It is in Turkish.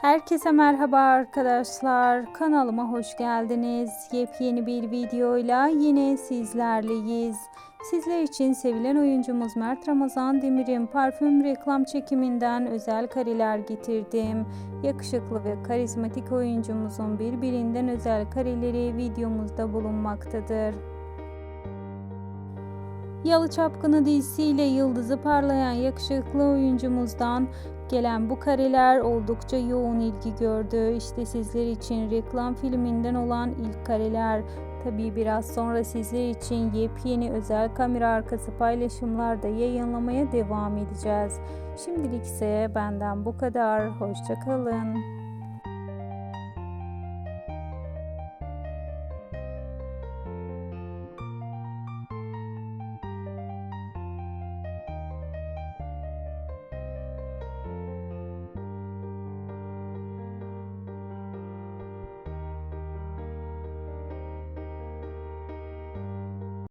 Herkese merhaba arkadaşlar. Kanalıma hoş geldiniz. Yepyeni bir videoyla yine sizlerleyiz. Sizler için sevilen oyuncumuz Mert Ramazan Demir'in parfüm reklam çekiminden özel kareler getirdim. Yakışıklı ve karizmatik oyuncumuzun birbirinden özel kareleri videomuzda bulunmaktadır. Yalı Çapkını dizisiyle yıldızı parlayan yakışıklı oyuncumuzdan gelen bu kareler oldukça yoğun ilgi gördü. İşte sizler için reklam filminden olan ilk kareler. Tabii biraz sonra sizler için yepyeni özel kamera arkası paylaşımlarda yayınlamaya devam edeceğiz. Şimdilik ise benden bu kadar. Hoşçakalın.